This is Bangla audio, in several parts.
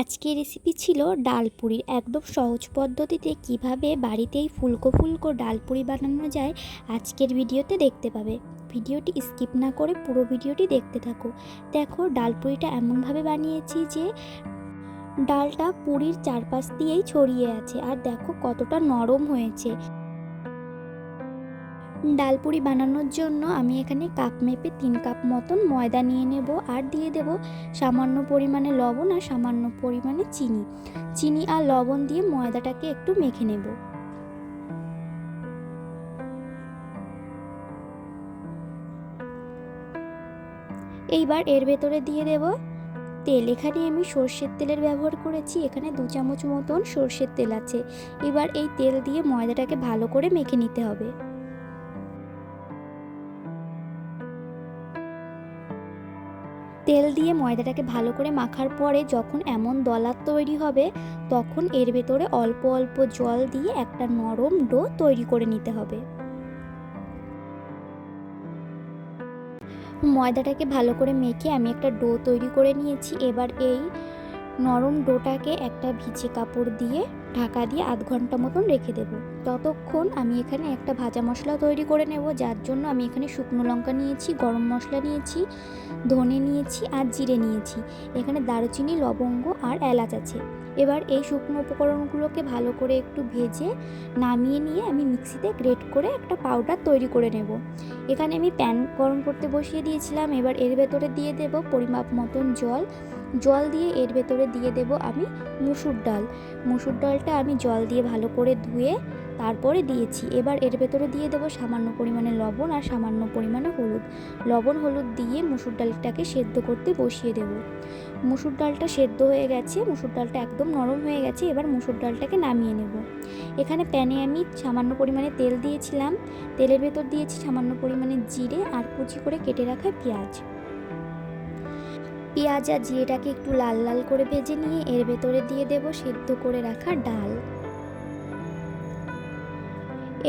আজকের রেসিপি ছিল ডাল পুরি একদম সহজ পদ্ধতিতে কীভাবে বাড়িতেই ফুলকো ফুলকো ডাল পুরি বানানো যায় আজকের ভিডিওতে দেখতে পাবে। ভিডিওটি স্কিপ না করে পুরো ভিডিওটি দেখতে থাকো। দেখো ডাল পুরিটা এমনভাবে বানিয়েছি যে ডালটা পুরির চারপাশ দিয়েই ছড়িয়ে আছে। আর দেখো কতটা নরম হয়েছে। ডালপুরি বানানোর জন্য আমি এখানে কাপ মেপে তিন কাপ মতন ময়দা নিয়ে নেব আর দিয়ে দেব সামান্য পরিমাণে লবণ আর সামান্য পরিমাণে চিনি। চিনি আর লবণ দিয়ে ময়দাটাকে একটু মেখে নেব। এইবার এর ভেতরে দিয়ে দেব তেল। এখানে আমি সর্ষের তেলের ব্যবহার করেছি। এখানে দু চামচ মতন সর্ষের তেল আছে। এবার এই তেল দিয়ে ময়দাটাকে ভালো করে মেখে নিতে হবে। তেল দিয়ে ময়দাটাকে ভালো করে মাখার পরে যখন এমন দলার তৈরি হবে, তখন এর ভেতরে অল্প অল্প জল দিয়ে একটা নরম ডো তৈরি করে নিতে হবে। ময়দাটাকে ভালো করে মেখে আমি একটা ডো তৈরি করে নিয়েছি। এবার এই নরম ডোটাকে একটা ভিজে কাপড় দিয়ে ঢাকা দিয়ে আধ ঘণ্টা মতন রেখে দেব। ততক্ষণ আমি এখানে একটা ভাজা মশলা তৈরি করে নেব, যার জন্য আমি এখানে শুকনো লঙ্কা নিয়েছি, গরম মশলা নিয়েছি, ধনে নিয়েছি আর জিরে নিয়েছি। এখানে দারুচিনি, লবঙ্গ আর এলাচ আছে। এবার এই শুকনো উপকরণগুলোকে ভালো করে একটু ভেজে নামিয়ে নিয়ে আমি মিক্সিতে গ্রেট করে একটা পাউডার তৈরি করে নেব। এখানে আমি প্যান গরম করতে বসিয়ে দিয়েছিলাম। এবার এর ভেতরে দিয়ে দেব পরিমাপ মতন জল। জল দিয়ে এর ভেতরে দিয়ে দেব আমি মুসুর ডাল। মুসুর ডালটা আমি জল দিয়ে ভালো করে ধুয়ে তারপরে দিয়েছি। এবার এর ভেতরে দিয়ে দেবো সামান্য পরিমাণে লবণ আর সামান্য পরিমাণে হলুদ। লবণ হলুদ দিয়ে মুসুর ডালটাকে সেদ্ধ করতে বসিয়ে দেব। মুসুর ডালটা সেদ্ধ হয়ে গেছে, মুসুর ডালটা একদম নরম হয়ে গেছে, এবার মুসুর ডালটাকে নামিয়ে নেব। এখানে প্যানে আমি সামান্য পরিমাণে তেল দিয়েছিলাম। তেলের ভেতর দিয়েছি সামান্য পরিমাণে জিরে আর কুচি করে কেটে রাখা পেঁয়াজ। পেঁয়াজ আর জিরেটাকে একটু লাল লাল করে ভেজে নিয়ে এর ভেতরে দিয়ে দেব সেদ্ধ করে রাখা ডাল।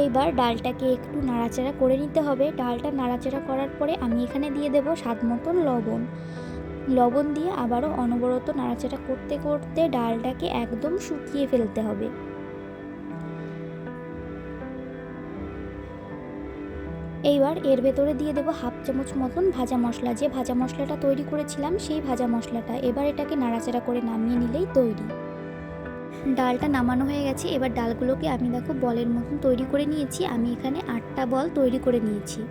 এইবার ডালটাকে একটু নাড়াচাড়া করে নিতে হবে। ডালটা নাড়াচাড়া করার পরে আমি এখানে দিয়ে দেব স্বাদ মতন লবণ। লবণ দিয়ে আবারও অনবরত নাড়াচাড়া করতে করতে ডালটাকে একদম শুকিয়ে ফেলতে হবে। এইবার এর ভেতরে দিয়ে দেবো হাফ চামচ মতন ভাজা মশলা। যে ভাজা মশলাটা তৈরি করেছিলাম, সেই ভাজা মশলাটা। এবার এটাকে নাড়াচাড়া করে নামিয়ে নিলেই তৈরি। ডালটা নামানো হয়ে গেছে। এবার ডালগুলোকে আমি দেখো বলের মতন তৈরি করে নিয়েছি। আমি এখানে আটটা বল তৈরি করে নিয়েছি।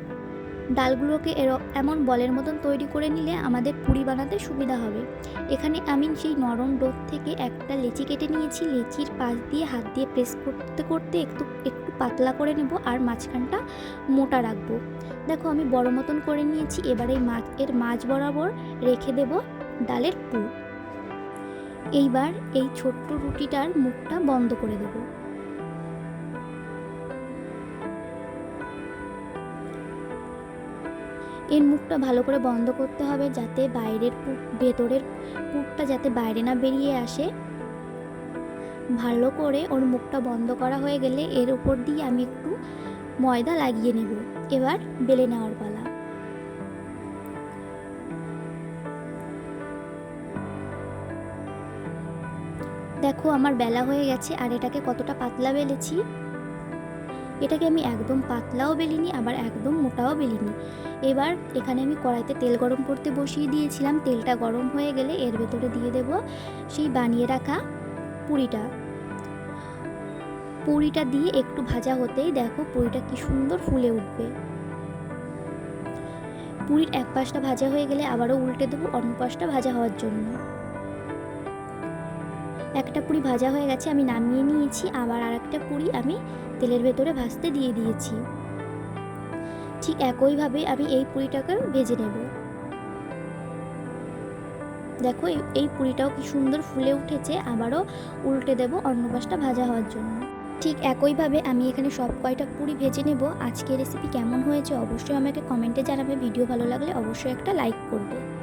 ডালগুলোকে এর এমন বলের মতন তৈরি করে নিলে আমাদের পুরি বানাতে সুবিধা হবে। এখানে আমি সেই নরম ডোক থেকে একটা লেচি কেটে নিয়েছি। লেচির পাশ দিয়ে হাত দিয়ে প্রেস করতে করতে একটু একটু পাতলা করে নেব আর মাঝখানটা মোটা রাখব। দেখো আমি বড় মতন করে নিয়েছি। এবার এই মাছ এর মাছ বরাবর রেখে দেব ডালের পুর। এইবার এই ছোট্ট রুটিটার মুখটা বন্ধ করে দেব। এর মুখটা ভালো করে বন্ধ করতে হবে যাতে বাইরের পুক ভেতরের পুকটা যাতে বাইরে না বেরিয়ে আসে। ভালো করে ওর মুখটা বন্ধ করা হয়ে গেলে এর উপর দিয়ে আমি একটু ময়দা লাগিয়ে নেব। এবার বেলে নেওয়ার পালা। দেখো আমার বেলা হয়ে গেছে আর এটাকে কতটা পাতলা বেলেছি। এটাকে আমি একদম পাতলাও বেলিনি, আবার একদম মোটাও বেলিনি। এবার এখানে আমি কড়াইতে তেল গরম করতে বসিয়ে দিয়েছিলাম। তেলটা গরম হয়ে গেলে এর ভেতরে দিয়ে দেব সেই বানিয়ে রাখা পুরিটা। পুরিটা দিয়ে একটু ভাজা হতেই দেখো পুরিটা কি সুন্দর ফুলে উঠবে। পুরির এক পাশটা ভাজা হয়ে গেলে আবারও উল্টে দেবো অন্য পাশটা ভাজা হওয়ার জন্য। একটা পুরি ভাজা হয়ে গেছে, আমি নামিয়ে নিয়েছি। আবার আর একটা পুরি আমি তেলের ভেতরে ভাজতে দিয়ে দিয়েছি। ঠিক একইভাবে আমি এই পুরিটাকে ভেজে নেব। দেখো, এই পুরিটাও কি সুন্দর ফুলে উঠেছে, আবারও উল্টে দেব অন্য পাশটা ভাজা হওয়ার জন্য। ঠিক একইভাবে আমি এখানে সব কয়টা পুরি ভেজে নেব। আজকের রেসিপি কেমন হয়েছে অবশ্যই আমাকে কমেন্টে জানাবে। ভিডিও ভালো লাগলে অবশ্যই একটা লাইক করবে।